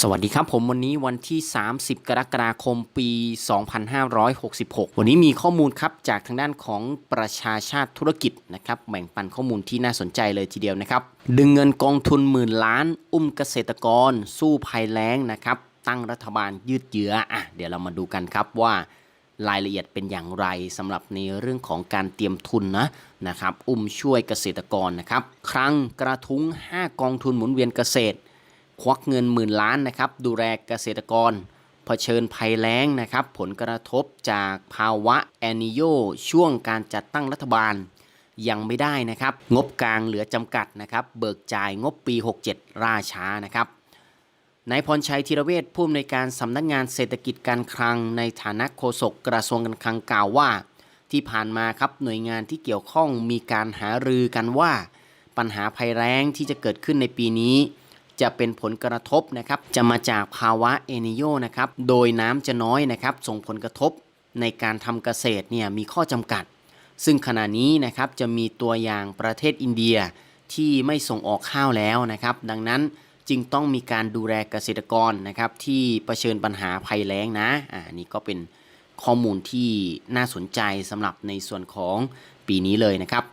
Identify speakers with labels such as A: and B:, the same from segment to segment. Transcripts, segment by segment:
A: สวัสดีครับผมวันนี้วันที่ 30 กรกฎาคมปี 2566 วันนี้มีข้อมูลครับจากทางด้านของประชาชาติธุรกิจนะครับแบ่งปันข้อมูลที่น่าสนใจเลยทีเดียวนะครับ ดึงเงินกองทุนหมื่นล้าน อุ้มเกษตรกร สู้ภัยแล้งนะครับ ตั้งรัฐบาลยืดเยื้ออะเดี๋ยวเรามาดูกันครับว่ารายละเอียดเป็นอย่างไรสำหรับในเรื่องของการเตรียมทุนนะนะครับ อุ้มช่วยเกษตรกรนะครับ ครั้งกระทุ้ง 5 กองทุนหมุนเวียนเกษตร ควักเงินหมื่นล้านนะครับดูแลเกษตรกรเผชิญภัยแล้งนะครับ ผลกระทบจากภาวะแอนิโยช่วงการจัดตั้งรัฐบาลยังไม่ได้นะครับ งบกลางเหลือจำกัดนะครับ เบิกจ่ายงบปี 67 ราช้านะครับนายพรชัยธีรเวชผู้อำนวยการสำนักงานเศรษฐกิจการคลัง ในฐานะโฆษกกระทรวงการคลังกล่าวว่า ที่ผ่านมาครับหน่วยงานที่เกี่ยวข้องมีการหารือกันว่า ปัญหาภัยแล้งที่จะเกิดขึ้นในปีนี้ จะเป็นผลกระทบนะครับจะมาจากภาวะเอนิโยนะครับโดยน้ำจะน้อยนะครับส่งผลกระทบในการทำเกษตรเนี่ยมีข้อจำกัด ซึ่งขณะนี้นะครับจะมีตัวอย่างประเทศอินเดียที่ไม่ส่งออกข้าวแล้วนะครับ ดังนั้นจึงต้องมีการดูแลเกษตรกรนะครับที่เผชิญปัญหาภัยแล้งนะอ่านี่ก็เป็นข้อมูลที่น่าสนใจสำหรับในส่วนของปีนี้เลยนะครับ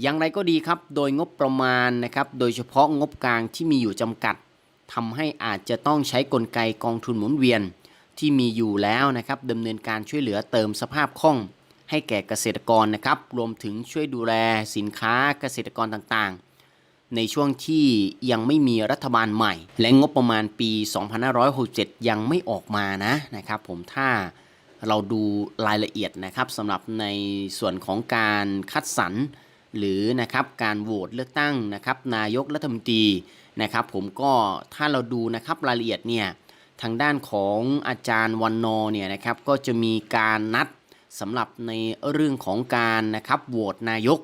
A: อย่างไรก็ดีครับ โดยงบประมาณนะครับ โดยเฉพาะงบกลางที่มีอยู่จำกัดทำให้อาจจะต้องใช้กลไกกองทุนหมุนเวียน ที่มีอยู่แล้วนะครับดำเนินการช่วยเหลือเติมสภาพคล่อง ให้แก่เกษตรกรนะครับ รวมถึงช่วยดูแลสินค้าเกษตรกรต่างๆ ในช่วงที่ยังไม่มีรัฐบาลใหม่ และงบประมาณปี 2567 ยังไม่ออกมานะนะครับผมถ้าเราดูรายละเอียดนะครับสำหรับในส่วนของการคัดสรร หรือนะครับการโหวตเลือกตั้งนะครับนายกรัฐมนตรีนะครับ ผมก็ถ้าเราดูนะครับรายละเอียดเนี่ยทางด้านของอาจารย์วันนอเนี่ยนะครับก็จะมีการนัดสำหรับในเรื่องของการนะครับโหวตนายก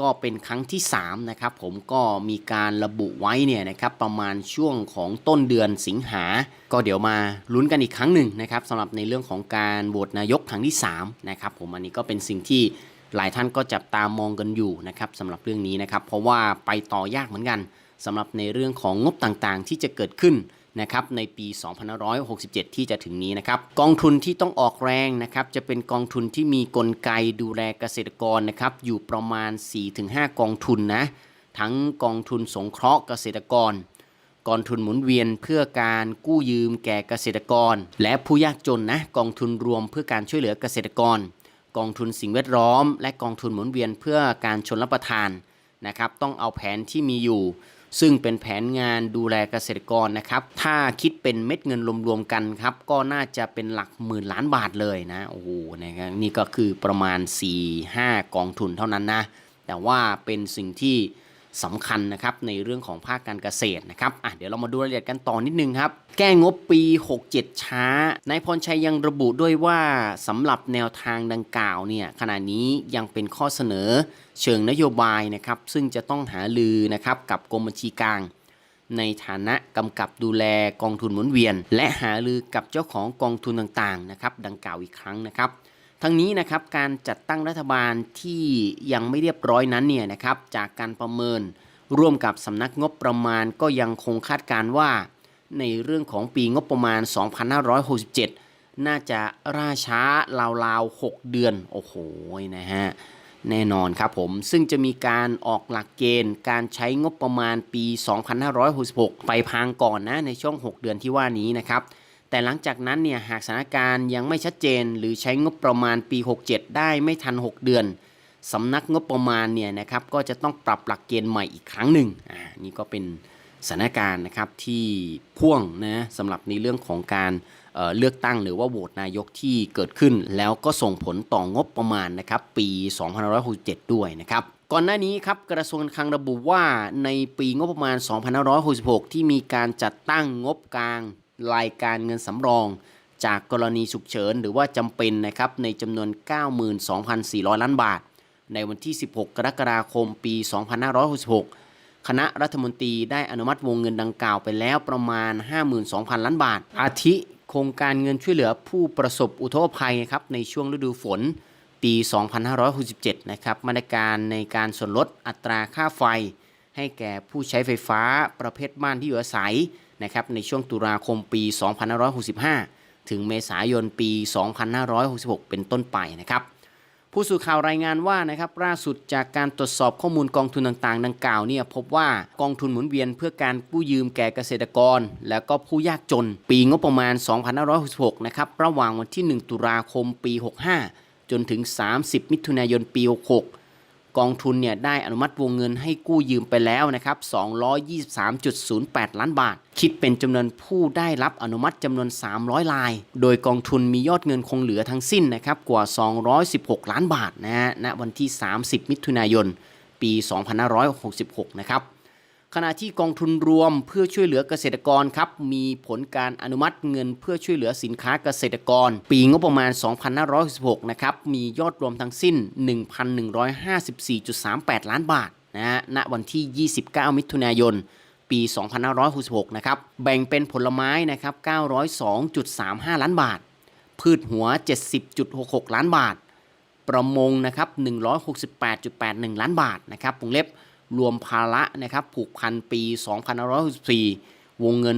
A: ก็เป็นครั้งที่3นะครับผมก็มีการระบุไว้เนี่ยนะครับประมาณช่วงของต้นเดือนสิงหา ก็เดี๋ยวมาลุ้นกันอีกครั้งหนึ่งนะครับสำหรับในเรื่องของการโหวตนายกครั้งที่3นะครับผมอันนี้ก็เป็นสิ่งที่ หลายท่านก็จับตามองกันอยู่นะครับสำหรับเรื่องนี้นะครับ เพราะว่าไปต่อยากเหมือนกันสำหรับในเรื่องของงบต่างๆ ที่จะเกิดขึ้นนะครับในปี 2567 ที่จะถึงนี้นะครับกองทุนที่ต้องออกแรงนะครับจะเป็นกองทุนที่มีกลไกดูแลเกษตรกรนะครับอยู่ประมาณ 4-5 กองทุนนะทั้งกองทุนสงเคราะห์เกษตรกรกองทุนหมุนเวียนเพื่อการกู้ยืมแก่เกษตรกร และผู้ยากจนนะกองทุนรวมเพื่อการช่วยเหลือเกษตรกร กองทุนสิ่งแวดล้อม และกองทุนหมุนเวียนเพื่อการชนรับประทานนะครับ ต้องเอาแผนที่มีอยู่ ซึ่งเป็นแผนงานดูแลเกษตรกรนะครับ ถ้าคิดเป็นเม็ดเงินรวมๆกันครับ ก็น่าจะเป็นหลักหมื่นล้านบาทเลยนะโอ้โหนะครับนี่ก็คือประมาณ 4-5 กองทุนเท่านั้นนะ แต่ว่าเป็นสิ่งที่ สำคัญนะครับในเรื่องของภาคการเกษตรนะครับอะเดี๋ยวเรามาดูรายละเอียดกันต่อนิดนึงครับ แก้งบปี 67 ช้านายพรชัยยังระบุด้วยว่าสำหรับแนวทางดังกล่าวเนี่ยขณะนี้ยังเป็นข้อเสนอเชิงนโยบายนะครับ ซึ่งจะต้องหาลือนะครับกับกรมบัญชีกลางในฐานะกำกับดูแลกองทุนหมุนเวียน และหาลือกับเจ้าของกองทุนต่างๆนะครับดังกล่าวอีกครั้งนะครับ ทั้งนี้นะครับการจัดตั้งรัฐบาลที่ยังไม่เรียบร้อยนั้นเนี่ยนะครับจากการประเมินร่วมกับสำนักงบประมาณก็ยังคงคาดการณ์ว่า ในเรื่องของปีงบประมาณ 2567 น่าจะล่าช้าราวๆ 6 เดือน โอ้โหนะฮะแน่นอนครับผมซึ่งจะมีการออกหลักเกณฑ์การใช้งบประมาณปี 2566 ไปพางก่อนนะในช่วง 6 เดือนที่ว่านี้นะครับ แต่หลังจากนั้นเนี่ยหากสถานการณ์ยังไม่ชัดเจน หรือใช้งบประมาณปี 67 ได้ไม่ทัน 6 เดือนสำนักงบประมาณเนี่ยนะครับก็จะต้องปรับหลักเกณฑ์ใหม่อีกครั้งหนึ่งอ่านี่ก็เป็นสถานการณ์นะครับที่พ่วงนะสำหรับในเรื่องของการเเลือกตั้งหรือว่าโหวตนายกที่เกิดขึ้น แล้วก็ส่งผลต่องบประมาณนะครับปี2567 ด้วยนะครับก่อนหน้านี้ครับกระทรวงคลังระบุว่าในปีงบประมาณ 2566 ที่มีการจัดตั้งงบกลาง รายการเงินสำรองจากกรณีฉุกเฉินหรือว่าจำเป็นนะครับในจำนวน 92,400 ล้านบาท ในวันที่ 16 กรกฎาคม ปี 2566 คณะรัฐมนตรีได้อนุมัติวงเงินดังกล่าวไปแล้วประมาณ 52,000 ล้านบาท อาทิโครงการเงินช่วยเหลือผู้ประสบอุทกภัยครับในช่วงฤดูฝนปี 2567 นะครับมาตรการในการส่วนลดอัตราค่าไฟ ให้แก่ผู้ใช้ไฟฟ้าประเภทบ้านที่อยู่อาศัย นะครับในช่วงตุลาคมปี 2565 ถึงเมษายนปี 2566 เป็นต้นไปนะครับผู้สื่อข่าวรายงานว่านะครับล่าสุดจากการตรวจสอบข้อมูลกองทุนต่างๆ ดังกล่าวเนี่ยพบว่ากองทุนหมุนเวียนเพื่อการกู้ยืมแก่เกษตรกร และก็ผู้ยากจน ปีงบประมาณ 2566 นะครับระหว่างวันที่ 1 ตุลาคมปี 65 จนถึง 30 มิถุนายนปี 66 กองทุนเนี่ยได้อนุมัติวงเงินให้กู้ยืมไปแล้วนะครับ 223.08 ล้านบาท คิดเป็นจำนวนผู้ได้รับอนุมัติจำนวน 300 ลาย โดยกองทุนมียอดเงินคงเหลือทั้งสิ้นนะครับกว่า 216 ล้านบาทนะฮะณวันที่ 30 มิถุนายน ปี 2566 นะครับ ขณะที่กองทุนรวมเพื่อช่วยเหลือเกษตรกรครับมีผลการอนุมัติเงินเพื่อช่วยเหลือสินค้าเกษตรกร ปีงบประมาณ 2566 นะครับมียอดรวมทั้งสิ้น 1,154.38 ล้านบาทนะฮะณวันที่ 29 มิถุนายน ปี 2566 นะครับแบ่งเป็นผลไม้นะครับ 902.35 ล้านบาท พืชหัว 70.66 ล้านบาท ประมงนะครับ 168.81 ล้านบาทนะครับวงเล็บ รวมภาระนะครับผูกพันปี 2564 วงเงิน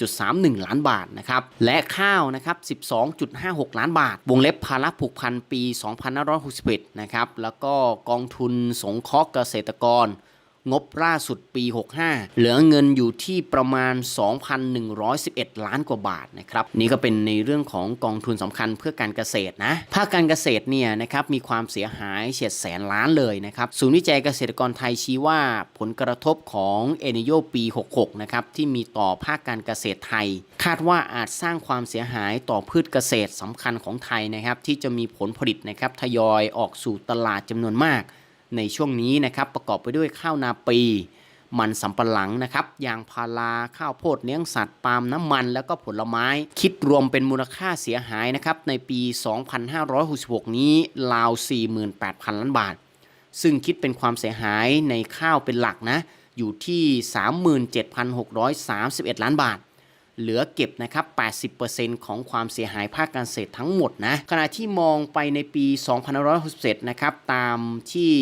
A: 14.31 ล้านบาทนะครับและข้าวนะครับ 12.56 ล้านบาท วงเล็บภาระผูกพันปี 2561 นะครับแล้วก็กองทุนสงเคราะห์เกษตรกร งบล่าสุดปี 65 เหลือเงินอยู่ที่ประมาณ 2,111 ล้านกว่าบาทนะครับนี่ก็เป็นในเรื่องของกองทุนสำคัญเพื่อการเกษตรนะภาคการเกษตรเนี่ยนะครับมีความเสียหายเฉียดแสนล้านเลยนะครับศูนย์วิจัยเกษตรกรไทยชี้ว่าผลกระทบของเอเนโยปี 66 นะครับที่มีต่อภาคการเกษตรไทย คาดว่าอาจสร้างความเสียหายต่อพืชเกษตรสำคัญของไทยนะครับที่จะมีผลผลิตนะครับทยอยออกสู่ตลาดจำนวนมาก ในช่วงนี้นะครับประกอบไปด้วยข้าวนาปีมันสำปะหลังนะครับยางพาราข้าวโพดเลี้ยงสัตว์ปาล์มน้ำมัน แล้วก็ผลไม้ คิดรวมเป็นมูลค่าเสียหายนะครับในปี 2566 นี้ราว 48,000 ล้านบาท ซึ่งคิดเป็นความเสียหายในข้าวเป็นหลักนะ อยู่ที่ 37,631 ล้านบาท เหลือเก็บนะครับ 80%ของความเสียหายภาคการเกษตรทั้งหมดนะ ขณะที่มองไปในปี 2567นะครับ ตามที่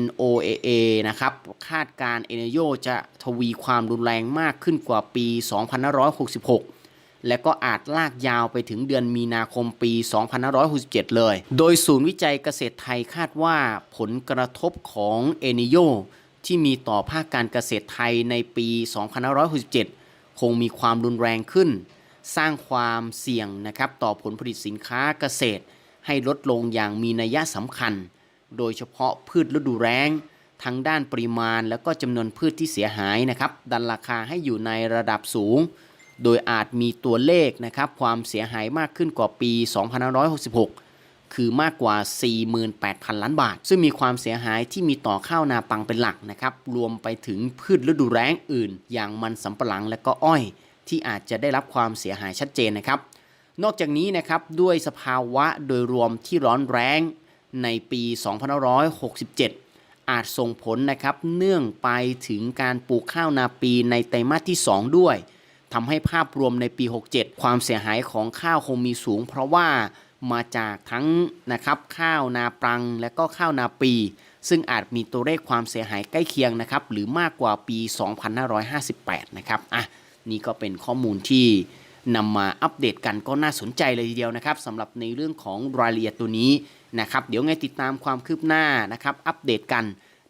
A: NOAA นะครับ คาดการเอเนโยจะทวีความรุนแรงมากขึ้นกว่าปี 2566และก็อาจลากยาวไปถึงเดือนมีนาคมปี 2567 เลย โดยศูนย์วิจัยเกษตรไทยคาดว่าผลกระทบของเอเนโยที่มีต่อภาคการเกษตรไทยในปี 2567 คงมีความรุนแรงขึ้น สร้างความเสี่ยงนะครับต่อผลผลิตสินค้าเกษตร ให้ลดลงอย่างมีนัยสำคัญ โดยเฉพาะพืชฤดูแล้งทั้งด้านปริมาณและก็จำนวนพืชที่เสียหายนะครับ ดันราคาให้อยู่ในระดับสูง โดยอาจมีตัวเลขนะครับความเสียหายมากขึ้นกว่าปี 2566 คือมากกว่า 48,000 ล้านบาท ซึ่งมีความเสียหายที่มีต่อข้าวนาปังเป็นหลักนะครับ รวมไปถึงพืชฤดูแล้งอื่น อย่างมันสำปะหลังและก็อ้อย ที่อาจจะได้รับความเสียหายชัดเจนนะครับ นอกจากนี้นะครับด้วยสภาวะโดยรวมที่ร้อนแรงในปี 2567 อาจส่งผลนะครับเนื่องไปถึงการปลูกข้าวนาปีในไตรมาสที่ 2 ด้วยทำให้ภาพรวมในปี 67 ความเสียหายของข้าวคงมีสูง เพราะว่า มาจากทั้งนะครับข้าวนาปรังและก็ข้าวนาปี ซึ่งอาจมีตัวเลขความเสียหายใกล้เคียงนะครับหรือมากกว่าปี 2558 นะครับอะนี่ก็เป็นข้อมูลที่นำมาอัปเดตกันก็น่าสนใจเลยทีเดียวนะครับสำหรับในเรื่องของรายละเอียดตัวนี้นะครับเดี๋ยวไงติดตามความคืบหน้านะครับอัปเดตกัน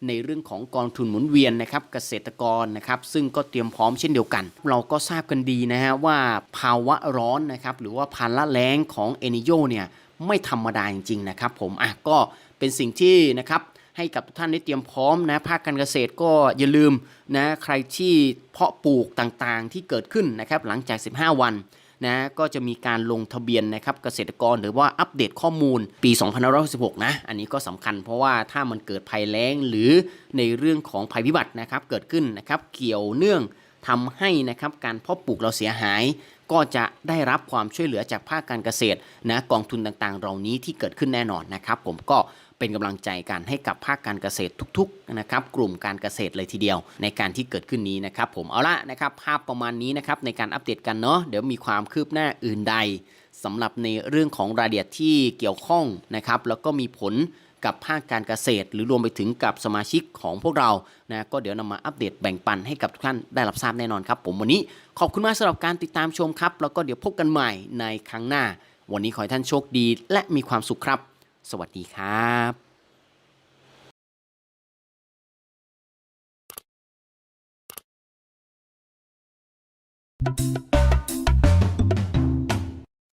A: ในเรื่องของกองทุนหมุนเวียนนะครับเกษตรกรนะครับซึ่งก็เตรียมพร้อมเช่นเดียวกัน เราก็ทราบกันดีนะฮะว่าภาวะร้อนนะครับหรือว่าพันละแล้งของเอนิโยเนี่ยไม่ธรรมดาจริงๆนะครับผมอะก็เป็นสิ่งที่นะครับให้กับทุกท่านได้เตรียมพร้อมนะภาคการเกษตรก็อย่าลืมนะใครที่เพาะปลูกต่างๆที่เกิดขึ้นนะครับหลังจาก 15 วัน นะก็จะมีการลงทะเบียนนะครับเกษตรกรหรือว่าอัปเดตข้อมูลปี2566นะอันนี้ก็สำคัญเพราะว่าถ้ามันเกิดภัยแล้งหรือในเรื่องของภัยพิบัตินะครับเกิดขึ้นนะครับเกี่ยวเนื่องทำให้นะครับการเพาะปลูกเราเสียหาย ก็จะได้รับความช่วยเหลือจากภาคการเกษตรนะกองทุนต่างๆ เหล่านี้ที่เกิดขึ้นแน่นอนนะครับ ผมก็ เป็นกำลังใจกันให้กับภาคการเกษตรทุกๆนะครับกลุ่มการเกษตรเลยทีเดียว ในการที่เกิดขึ้นนี้นะครับผมเอาละนะครับภาพประมาณนี้นะครับในการอัปเดตกันเนาะเดี๋ยวมีความคืบหน้าอื่นใดสำหรับในเรื่องของรายละเอียดที่เกี่ยวข้องนะครับแล้วก็มีผลกับภาคการเกษตร หรือรวมไปถึงกับสมาชิกของพวกเรานะก็เดี๋ยวนำมาอัปเดตแบ่งปันให้กับทุกท่านได้รับทราบแน่นอนครับ ผมวันนี้ขอบคุณมากสำหรับการติดตามชมครับ แล้วก็เดี๋ยวพบกันใหม่ในครั้งหน้า วันนี้ขอให้ท่านโชคดี และมีความสุขครับ สวัสดีครับ